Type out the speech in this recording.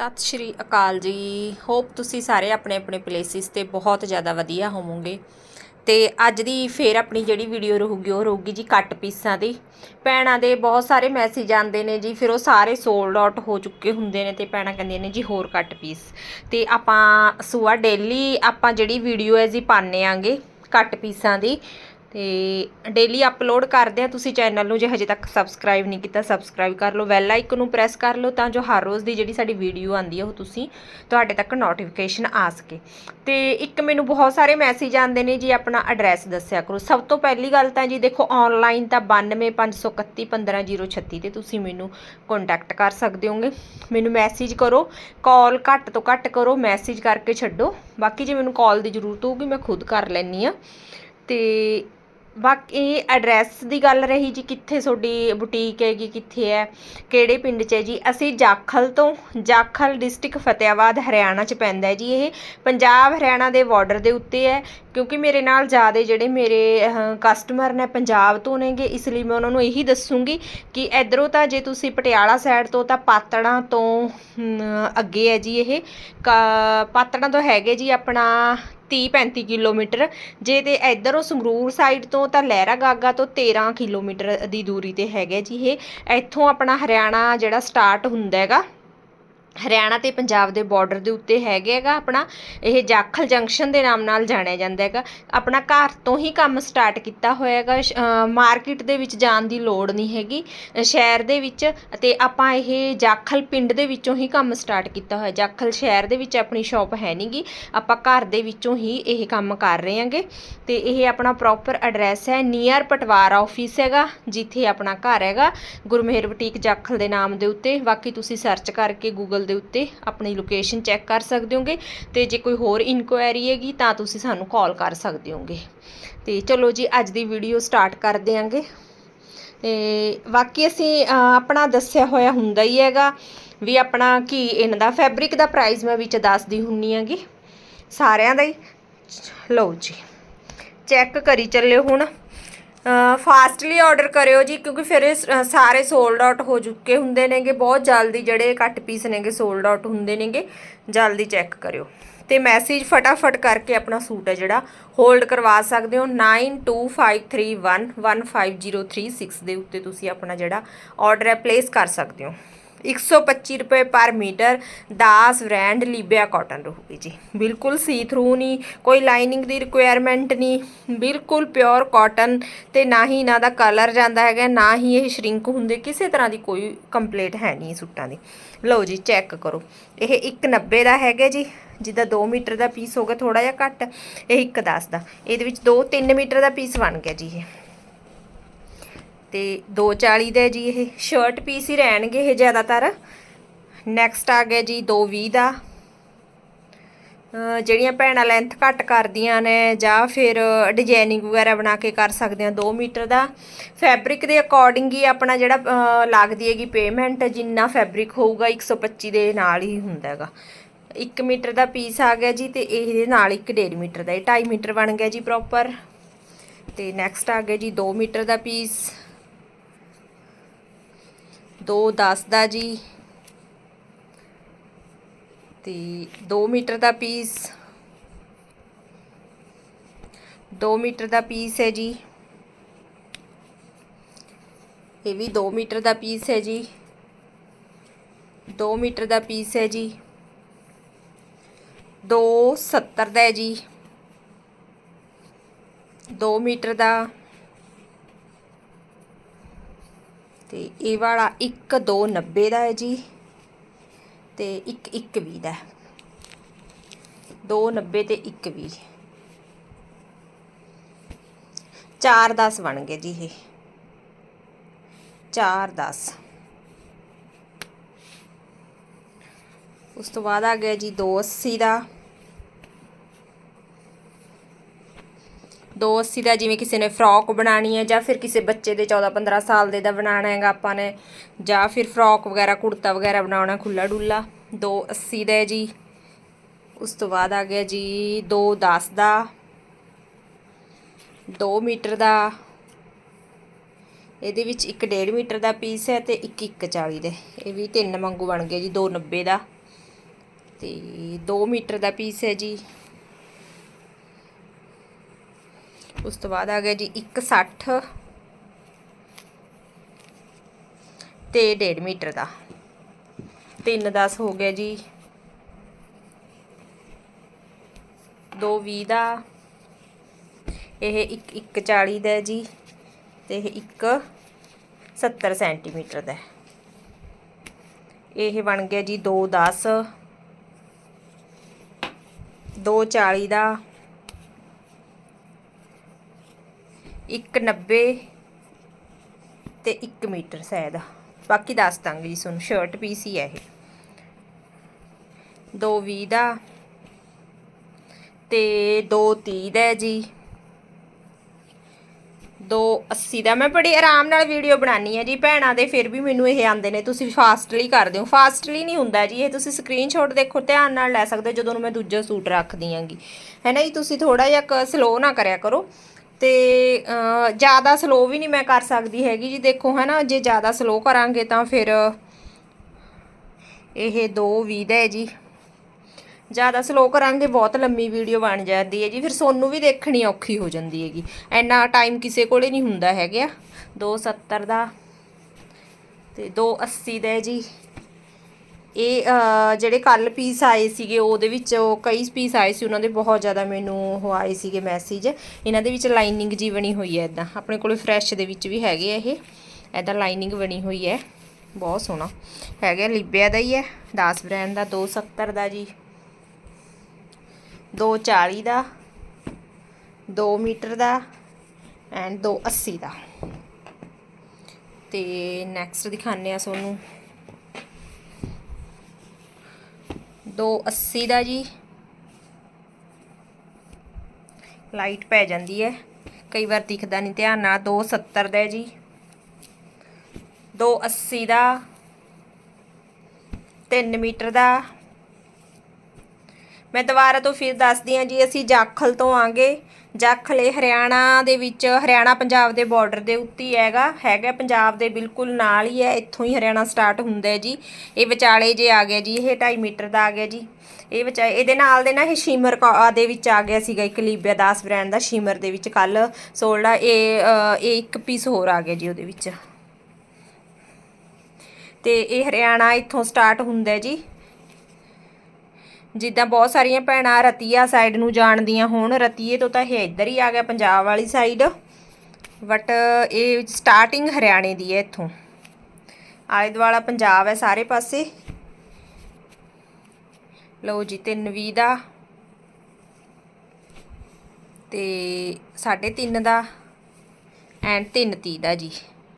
ਸਤਿ ਸ਼੍ਰੀ ਅਕਾਲ ਜੀ। ਹੋਪ ਤੁਸੀਂ ਸਾਰੇ ਆਪਣੇ ਆਪਣੇ ਪਲੇਸਿਸ ਤੇ ਬਹੁਤ ਜ਼ਿਆਦਾ ਵਧੀਆ ਹੋਵੋਗੇ। ਤੇ ਅੱਜ ਦੀ ਫੇਰ ਆਪਣੀ ਜਿਹੜੀ ਵੀਡੀਓ ਰਹੂਗੀ, ਉਹ ਰਹੂਗੀ ਜੀ ਕੱਟ ਪੀਸਾਂ ਦੀ। ਭੈਣਾਂ ਦੇ ਬਹੁਤ ਸਾਰੇ ਮੈਸੇਜ ਆਉਂਦੇ ਨੇ ਜੀ, ਫਿਰ ਉਹ ਸਾਰੇ ਸੋਲਡ ਆਊਟ ਹੋ ਚੁੱਕੇ ਹੁੰਦੇ ਨੇ ਤੇ ਭੈਣਾਂ ਕਹਿੰਦੀਆਂ ਨੇ ਜੀ ਹੋਰ ਕੱਟ ਪੀਸ। ਤੇ ਆਪਾਂ ਸੁਆ ਡੇਲੀ ਆਪਾਂ ਜਿਹੜੀ ਵੀਡੀਓ ਹੈ ਜੀ ਪਾਉਂਦੇ ਆਂਗੇ ਕੱਟ ਪੀਸਾਂ ਦੀ। ਤੇ ਡੇਲੀ ਅਪਲੋਡ ਕਰਦੇ ਆ। ਤੁਸੀਂ ਚੈਨਲ ਨੂੰ ਜੇ ਹਜੇ ਤੱਕ ਸਬਸਕ੍ਰਾਈਬ ਨਹੀਂ ਕੀਤਾ ਸਬਸਕ੍ਰਾਈਬ ਕਰ ਲਓ। ਬੈਲ ਆਈਕਨ ਨੂੰ ਪ੍ਰੈਸ ਕਰ ਲਓ ਤਾਂ ਜੋ ਹਰ ਰੋਜ਼ ਦੀ ਜਿਹੜੀ ਸਾਡੀ ਵੀਡੀਓ ਆਉਂਦੀ ਹੈ ਉਹ ਤੁਸੀਂ ਤੁਹਾਡੇ ਤੱਕ ਨੋਟੀਫਿਕੇਸ਼ਨ ਆ ਸਕੇ। ਤੇ ਇੱਕ ਮੈਨੂੰ ਬਹੁਤ ਸਾਰੇ ਮੈਸੇਜ ਆਉਂਦੇ ਨੇ ਜੀ, ਆਪਣਾ ਐਡਰੈਸ ਦੱਸਿਆ ਕਰੋ। ਸਭ ਤੋਂ ਪਹਿਲੀ ਗੱਲ ਤਾਂ ਜੀ, ਦੇਖੋ ਆਨਲਾਈਨ ਤਾਂ 9251311536 ਤੇ ਤੁਸੀਂ ਮੈਨੂੰ ਕੰਟੈਕਟ ਕਰ ਸਕਦੇ ਹੋਗੇ। ਮੈਨੂੰ ਮੈਸੇਜ ਕਰੋ ਕਾਲ ਘੱਟ ਤੋਂ ਘੱਟ ਕਰੋ ਮੈਸੇਜ ਕਰਕੇ ਛੱਡੋ। ਬਾਕੀ ਜੇ ਮੈਨੂੰ ਕਾਲ ਦੀ ਜ਼ਰੂਰਤ ਹੋਊਗੀ, ਮੈਂ ਖੁਦ ਕਰ ਲੈਣੀ ਆ ਤੇ ਬਾਕੀ ਐਡਰੈਸ ਦੀ ਗੱਲ ਰਹੀ ਜੀ, ਕਿੱਥੇ ਤੁਹਾਡੀ ਬੁਟੀਕ ਹੈਗੀ, ਕਿੱਥੇ ਹੈ, ਕਿਹੜੇ ਪਿੰਡ 'ਚ ਹੈ ਜੀ? ਅਸੀਂ ਜਾਖਲ ਤੋਂ, ਜਾਖਲ ਡਿਸਟ੍ਰਿਕਟ ਫਤਿਆਬਾਦ, ਹਰਿਆਣਾ 'ਚ ਪੈਂਦਾ ਜੀ ਇਹ। ਪੰਜਾਬ, ਹਰਿਆਣਾ ਦੇ ਬਾਰਡਰ ਦੇ ਉੱਤੇ ਹੈ। ਕਿਉਂਕਿ ਮੇਰੇ ਨਾਲ ਜ਼ਿਆਦਾ ਜਿਹੜੇ ਮੇਰੇ ਕਸਟਮਰ ਨੇ ਪੰਜਾਬ ਤੋਂ ਨੇਗੇ, ਇਸ ਲਈ ਮੈਂ ਉਹਨਾਂ ਨੂੰ ਇਹੀ ਦੱਸੂਗੀ ਕਿ ਇਧਰੋਂ ਤਾਂ ਜੇ ਤੁਸੀਂ ਪਟਿਆਲਾ ਸਾਈਡ ਤੋਂ ਤਾਂ ਪਾਤੜਾਂ ਤੋਂ ਅੱਗੇ ਹੈ ਜੀ ਇਹ। ਕਾ- ਪਾਤੜਾਂ ਤੋਂ ਹੈਗੇ ਜੀ ਆਪਣਾ 30 35 ਕਿਲੋਮੀਟਰ। ਜੇ ਤੇ ਇਧਰੋਂ ਸੰਗਰੂਰ ਸਾਈਡ ਤੋਂ ਤਾਂ ਲਹਿਰਾ ਗਾਗਾ ਤੋਂ 13 ਕਿਲੋਮੀਟਰ ਦੀ ਦੂਰੀ ਤੇ ਹੈਗਾ ਜੀ ਇਹ। ਇੱਥੋਂ ਆਪਣਾ ਹਰਿਆਣਾ ਜਿਹੜਾ ਸਟਾਰਟ ਹੁੰਦਾ ਹੈਗਾ। ਹਰਿਆਣਾ ਤੇ ਪੰਜਾਬ ਦੇ ਬਾਰਡਰ ਦੇ ਉੱਤੇ ਹੈਗੇ ਹੈਗਾ ਆਪਣਾ, ਇਹ ਜਾਖਲ ਜੰਕਸ਼ਨ ਦੇ ਨਾਮ ਨਾਲ ਜਾਣਿਆ ਜਾਂਦਾ ਹੈਗਾ। ਆਪਣਾ ਘਰ ਤੋਂ ਹੀ ਕੰਮ ਸਟਾਰਟ ਕੀਤਾ ਹੋਇਆ ਹੈਗਾ। ਮਾਰਕੀਟ ਦੇ ਵਿੱਚ ਜਾਣ ਦੀ ਲੋੜ ਨਹੀਂ ਹੈਗੀ। ਸ਼ਹਿਰ ਦੇ ਵਿੱਚ ਤੇ ਆਪਾਂ ਇਹ ਜਾਖਲ ਪਿੰਡ ਦੇ ਵਿੱਚੋਂ ਹੀ ਕੰਮ ਸਟਾਰਟ ਕੀਤਾ ਹੋਇਆ। ਜਾਖਲ ਸ਼ਹਿਰ ਦੇ ਵਿੱਚ ਆਪਣੀ ਸ਼ਾਪ ਹੈ ਨਹੀਂਗੀ ਆਪਾਂ ਘਰ ਦੇ ਵਿੱਚੋਂ ਹੀ ਇਹ ਕੰਮ ਕਰ ਰਹੇ ਹਾਂਗੇ। ਤੇ ਇਹ ਆਪਣਾ ਪ੍ਰੋਪਰ ਐਡਰੈਸ ਹੈ। ਨੀਅਰ ਪਟਵਾਰ ਆਫਿਸ ਹੈਗਾ, ਜਿੱਥੇ ਆਪਣਾ ਘਰ ਹੈਗਾ। ਗੁਰਮੇਹਰ ਬੁਟੀਕ ਜਾਖਲ ਦੇ ਨਾਮ ਦੇ ਉੱਤੇ। ਬਾਕੀ ਤੁਸੀਂ ਸਰਚ ਕਰਕੇ ਗੂਗਲ ਦੇ ਉੱਤੇ ਆਪਣੀ ਲੋਕੇਸ਼ਨ ਚੈੱਕ ਕਰ ਸਕਦੇ ਹੋਗੇ ਤੇ ਜੇ ਕੋਈ ਹੋਰ ਇਨਕੁਆਇਰੀ ਹੈਗੀ ਤਾਂ ਤੁਸੀਂ ਸਾਨੂੰ ਕਾਲ ਕਰ ਸਕਦੇ ਹੋਗੇ। ਤੇ ਚਲੋ ਜੀ, ਅੱਜ ਦੀ ਵੀਡੀਓ ਸਟਾਰਟ ਕਰ ਦਿਆਂਗੇ। ਤੇ ਬਾਕੀ ਅਸੀਂ ਆਪਣਾ ਦੱਸਿਆ ਹੋਇਆ ਹੁੰਦਾ ਹੀ ਹੈਗਾ ਵੀ ਆਪਣਾ ਕੀ ਇਹਨਾਂ ਦਾ ਫੈਬਰਿਕ ਦਾ ਪ੍ਰਾਈਸ ਮੈਂ ਵਿੱਚ ਦੱਸਦੀ ਹੁੰਨੀ ਹੈਗੀ। ਸਾਰਿਆਂ ਦਾ ਹੀ। ਲਓ ਜੀ ਚੈੱਕ ਕਰੀ ਚੱਲਿਓ ਹੁਣ। ਫਾਸਟਲੀ ਆਰਡਰ ਕਰਿਓ ਜੀ, ਕਿਉਂਕਿ ਫਿਰ ਇਹ ਸਾਰੇ ਸੋਲਡ ਆਊਟ ਹੋ ਚੁੱਕੇ ਹੁੰਦੇ ਨੇਗੇ। ਬਹੁਤ ਜਲਦੀ ਜਿਹੜੇ ਕੱਟ ਪੀਸ ਨੇਗੇ ਸੋਲਡ ਆਊਟ ਹੁੰਦੇ ਨੇਗੇ, ਜਲਦੀ ਚੈੱਕ ਕਰਿਓ। ਤੇ ਮੈਸੇਜ ਫਟਾਫਟ ਕਰਕੇ ਆਪਣਾ ਸੂਟ ਹੈ ਜਿਹੜਾ ਹੋਲਡ ਕਰਵਾ ਸਕਦੇ ਹੋ 9253115036 ਦੇ ਉੱਤੇ ਤੁਸੀਂ ਆਪਣਾ ਜਿਹੜਾ ਆਰਡਰ ਹੈ ਪਲੇਸ ਕਰ ਸਕਦੇ ਹੋ। 125 ਰੁਪਏ ਪਰ ਮੀਟਰ, ਦਾਸ ਬ੍ਰਾਂਡ ਲੀਬਿਆ ਕਾਟਨ ਰਹੂਗੀ ਜੀ। ਬਿਲਕੁਲ ਸੀ ਥਰੂ ਨਹੀਂ, ਕੋਈ ਲਾਈਨਿੰਗ ਦੀ ਰਿਕੁਆਇਰਮੈਂਟ ਨਹੀਂ, ਬਿਲਕੁਲ ਪਿਓਰ ਕਾਟਨ ਤੇ ਨਾ ਹੀ ਇਹਨਾਂ ਦਾ ਕਲਰ ਜਾਂਦਾ ਹੈਗਾ, ਨਾ ਹੀ ਇਹ ਸ਼ਰਿੰਕ ਹੁੰਦੇ, ਕਿਸੇ ਤਰ੍ਹਾਂ ਦੀ ਕੋਈ ਕੰਪਲੇਂਟ ਹੈ ਨਹੀਂ ਸੂਟਾਂ ਦੀ। ਲਓ ਜੀ, ਚੈੱਕ ਕਰੋ। ਇਹ 190 ਦਾ ਹੈਗਾ ਜੀ, ਜਿੱਦਾਂ 2 ਮੀਟਰ ਦਾ ਪੀਸ ਹੋਗਾ ਥੋੜਾ ਜਿਹਾ ਘੱਟ, ਇਹ 110 ਦਾ। ਇਹਦੇ ਵਿੱਚ 2-3 ਮੀਟਰ ਦਾ ਪੀਸ ਬਣ ਗਿਆ ਜੀ ਇਹ। ਤੇ 240 ਦਾ ਜੀ ਇਹ ਸ਼ਰਟ ਪੀਸ ਹੀ ਰਹਿਣਗੇ ਇਹ ਜ਼ਿਆਦਾਤਰ। ਨੈਕਸਟ ਆ ਗਿਆ ਜੀ 220 ਦਾ। ਜਿਹੜੀਆਂ ਭੈਣਾਂ ਲੈਂਥ ਘੱਟ ਕਰਦੀਆਂ ਨੇ ਜਾਂ ਫਿਰ ਡਿਜ਼ਾਈਨਿੰਗ ਵਗੈਰਾ ਬਣਾ ਕੇ ਕਰ ਸਕਦੇ ਆ 2 ਮੀਟਰ ਦਾ। ਫੈਬਰਿਕ ਦੇ ਅਕੋਰਡਿੰਗ ਹੀ ਆਪਣਾ ਜਿਹੜਾ ਲੱਗਦੀ ਹੈਗੀ ਪੇਮੈਂਟ ਜਿੰਨਾ ਫੈਬਰਿਕ ਹੋਊਗਾ 125 ਦੇ ਨਾਲ ਹੀ ਹੁੰਦਾ ਹੈਗਾ। 1 ਮੀਟਰ ਦਾ ਪੀਸ ਆ ਗਿਆ ਜੀ ਤੇ ਇਹਦੇ ਨਾਲ 1.5 ਮੀਟਰ ਦਾ, ਇਹ 2.5 ਮੀਟਰ ਬਣ ਗਿਆ ਜੀ ਪ੍ਰੋਪਰ ਤੇ ਨੈਕਸਟ ਆ ਗਿਆ ਜੀ 2 ਮੀਟਰ ਦਾ ਪੀਸ 2 10 ਦਾ ਜੀ। ਤੇ 2 ਮੀਟਰ ਦਾ ਪੀਸ। 2 ਮੀਟਰ ਦਾ ਪੀਸ ਹੈ ਜੀ। ਇਹ ਵੀ 2 ਮੀਟਰ ਦਾ ਪੀਸ ਹੈ ਜੀ। 2 ਮੀਟਰ ਦਾ ਪੀਸ ਹੈ ਜੀ। 270 ਦਾ ਹੈ ਜੀ। 2 ਮੀਟਰ ਦਾ ਤੇ ਇਹ ਵਾਲਾ 1 290 ਦਾ ਹੈ ਜੀ ਤੇ 1 120 ਦਾ 290 ਤੇ 120 4 10 ਬਣ ਗਏ ਜੀ ਇਹ। 4 10 ਉਸ ਤੋਂ ਬਾਅਦ ਆ ਗਿਆ ਜੀ 280 ਦਾ। 280 ਦਾ ਜਿਵੇਂ ਕਿਸੇ ਨੇ ਫਰੋਕ ਬਣਾਣੀ ਹੈ ਜਾਂ ਫਿਰ ਕਿਸੇ ਬੱਚੇ ਦੇ 14 15 ਸਾਲ ਦੇ ਦਾ ਬਣਾਉਣਾ ਹੈਗਾ ਆਪਾਂ ਨੇ, ਜਾਂ ਫਿਰ ਫਰੋਕ ਵਗੈਰਾ, ਕੁੜਤਾ ਵਗੈਰਾ ਬਣਾਉਣਾ ਖੁੱਲਾ ਡੁੱਲਾ 280 ਦਾ ਹੈ ਜੀ। ਉਸ ਤੋਂ ਬਾਅਦ ਆ ਗਿਆ ਜੀ 210 ਦਾ 2 ਮੀਟਰ ਦਾ, ਇਹਦੇ ਵਿੱਚ ਇੱਕ 1.5 ਮੀਟਰ ਦਾ ਪੀਸ ਹੈ ਤੇ ਇੱਕ 140 ਦੇ, ਇਹ ਵੀ ਤਿੰਨ ਵਾਂਗੂ ਬਣ ਗਿਆ ਜੀ 290 ਦਾ, ਤੇ 2 ਮੀਟਰ ਦਾ ਪੀਸ ਹੈ ਜੀ। ਉਸ ਤੋਂ ਬਾਅਦ ਆ ਗਿਆ ਜੀ 160 ਤੇ 1.5 ਮੀਟਰ ਦਾ। 310 ਹੋ ਗਿਆ ਜੀ। 220 ਦਾ। ਇਹ 1 140 ਦਾ ਹੈ ਜੀ ਤੇ ਇਹ 1 70 ਸੈਂਟੀਮੀਟਰ ਦਾ। ਇਹ ਬਣ ਗਿਆ ਜੀ 210 240 ਦਾ। 190 ਤੇ 1 ਮੀਟਰ ਸ਼ਾਇਦ। ਬਾਕੀ ਦੱਸ ਦਾਂਗੇ ਜੀ ਤੁਹਾਨੂੰ ਸ਼ਰਟ ਪੀਸ ਹੀ ਹੈ ਇਹ। 220 ਦਾ ਤੇ 230 ਦਾ ਹੈ ਜੀ। 280 ਦਾ। ਮੈਂ ਬੜੀ ਆਰਾਮ ਨਾਲ ਵੀਡੀਓ ਬਣਾਉਣੀ ਹੈ ਜੀ, ਭੈਣਾਂ ਦੇ ਫਿਰ ਵੀ ਮੈਨੂੰ ਇਹ ਆਂਦੇ ਨੇ, ਤੁਸੀਂ ਫਾਸਟਲੀ ਕਰ ਦਿਓ ਫਾਸਟਲੀ ਨਹੀਂ ਹੁੰਦਾ ਜੀ, ਇਹ ਤੁਸੀਂ ਸਕਰੀਨਸ਼ਾਟ ਦੇਖੋ, ਧਿਆਨ ਨਾਲ ਲੈ ਸਕਦੇ ਹੋ, ਜਦੋਂ ਮੈਂ ਦੂਜਾ ਸੂਟ ਰੱਖਦੀ ਆਂਗੀ ਹੈ ਨਾ ਜੀ, ਤੁਸੀਂ ਥੋੜਾ ਜਿਹਾ ਸਲੋ ਨਾ ਕਰਿਆ ਕਰੋ। ਤੇ ਜ਼ਿਆਦਾ ਸਲੋ ਵੀ ਨਹੀਂ ਮੈਂ ਕਰ ਸਕਦੀ ਹੈਗੀ ਜੀ। ਦੇਖੋ ਹੈ ਨਾ ਜੇ ਜ਼ਿਆਦਾ ਸਲੋ ਕਰਾਂਗੇ ਤਾਂ ਫਿਰ ਇਹ 2:20 ਦਾ ਹੈ ਜੀ। ਜ਼ਿਆਦਾ ਸਲੋ ਕਰਾਂਗੇ, ਬਹੁਤ ਲੰਮੀ ਵੀਡੀਓ ਬਣ ਜਾਂਦੀ ਹੈ ਜੀ। ਫਿਰ ਸੋਨੂੰ ਵੀ ਦੇਖਣੀ ਔਖੀ ਹੋ ਜਾਂਦੀ ਹੈਗੀ। ਐਨਾ ਟਾਈਮ ਕਿਸੇ ਕੋਲੇ ਨਹੀਂ ਹੁੰਦਾ ਹੈਗਾ। 270 ਦਾ ਤੇ 280 ਦਾ ਹੈ ਜੀ। ਇਹ ਜਿਹੜੇ ਕੱਲ ਪੀਸ ਆਏ ਸੀਗੇ, ਉਹਦੇ ਵਿੱਚ ਉਹ ਕਈ ਪੀਸ ਆਏ ਸੀ, ਉਹਨਾਂ ਦੇ ਬਹੁਤ ਜ਼ਿਆਦਾ ਮੈਨੂੰ ਉਹ ਆਏ ਸੀਗੇ ਮੈਸੇਜ ਇਹਨਾਂ ਦੇ ਵਿੱਚ ਲਾਈਨਿੰਗ ਜੀ ਬਣੀ ਹੋਈ ਹੈ ਇਦਾਂ ਆਪਣੇ ਕੋਲੇ ਫਰੈਸ਼ ਦੇ ਵਿੱਚ ਵੀ ਹੈਗੇ ਆ ਇਹ। ਇਦਾਂ ਲਾਈਨਿੰਗ ਬਣੀ ਹੋਈ ਹੈ। ਬਹੁਤ ਸੋਹਣਾ। ਹੈਗਾ ਲਿਬਿਆ ਦਾ ਹੀ ਹੈ। 10 ਬ੍ਰਾਂਡ ਦਾ 270 ਦਾ ਜੀ। 240 ਦਾ। 2 ਮੀਟਰ ਦਾ। ਐਂਡ 280 ਦਾ। ਤੇ ਨੈਕਸਟ ਦਿਖਾਣੇ ਆ ਤੁਹਾਨੂੰ। 280 ਦਾ ਜੀ। ਲਾਈਟ ਪੈ ਜਾਂਦੀ ਹੈ। ਕਈ ਵਾਰ ਦਿਖਦਾ ਨਹੀਂ ਧਿਆਨ ਨਾਲ। 270 ਦਾ ਹੈ ਜੀ। 280 ਦਾ। 3 ਮੀਟਰ ਦਾ। ਮੈਂ ਦੁਬਾਰਾ ਤੋਂ ਫਿਰ ਦੱਸਦੀ ਹਾਂ ਜੀ, ਅਸੀਂ ਜਾਖਲ ਤੋਂ ਆਂਗੇ। ਜਾਖਲ ਇਹ ਹਰਿਆਣਾ ਦੇ ਵਿੱਚ, ਹਰਿਆਣਾ ਪੰਜਾਬ ਦੇ ਬਾਰਡਰ ਦੇ ਉੱਤੇ ਹੀ ਹੈਗਾ ਹੈਗਾ ਪੰਜਾਬ ਦੇ ਬਿਲਕੁਲ ਨਾਲ ਹੀ ਹੈ, ਇੱਥੋਂ ਹੀ ਹਰਿਆਣਾ ਸਟਾਰਟ ਹੁੰਦਾ ਹੈ ਜੀ। ਇਹ ਵਿਚਾਲੇ ਜੇ ਆ ਗਿਆ ਜੀ, ਇਹ 2.5 ਮੀਟਰ ਦਾ ਆ ਗਿਆ ਜੀ। ਇਹ ਵਿਚ, ਇਹਦੇ ਨਾਲ ਦੇ ਨਾ ਇਹ ਸ਼ਿਮਰ ਕਾ- ਦੇ ਵਿੱਚ ਆ ਗਿਆ ਸੀਗਾ ਇੱਕ ਲੀਬੀਆ ਦਾਸ ਬ੍ਰਾਂਡ ਦਾ, ਸ਼ੀਮਰ ਦੇ ਵਿੱਚ ਕੱਲ ਸੋਲਡਾ ਇਹ ਇਹ ਇੱਕ ਪੀਸ ਹੋਰ ਆ ਗਿਆ ਜੀ ਉਹਦੇ ਵਿੱਚ। ਤੇ ਇਹ ਹਰਿਆਣਾ ਇੱਥੋਂ ਸਟਾਰਟ ਹੁੰਦਾ ਜੀ। ਜਿੱਦਾਂ ਬਹੁਤ ਸਾਰੀਆਂ ਭੈਣਾਂ ਰਤੀਆ ਸਾਈਡ ਨੂੰ ਜਾਣਦੀਆਂ ਹੋਣ, ਰਤੀਏ ਤੋਂ ਤਾਂ ਇਹ ਇੱਧਰ ਹੀ ਆ ਗਿਆ ਪੰਜਾਬ ਵਾਲੀ ਸਾਈਡ ਬਟ ਇਹ ਸਟਾਰਟਿੰਗ ਹਰਿਆਣੇ ਦੀ ਹੈ ਇੱਥੋਂ। ਆਲੇ ਦੁਆਲਾ ਪੰਜਾਬ ਹੈ ਸਾਰੇ ਪਾਸੇ। ਲਓ ਜੀ 320 ਦਾ ਤੇ 3.5 ਦਾ ਐਂਡ 330 ਦਾ ਜੀ।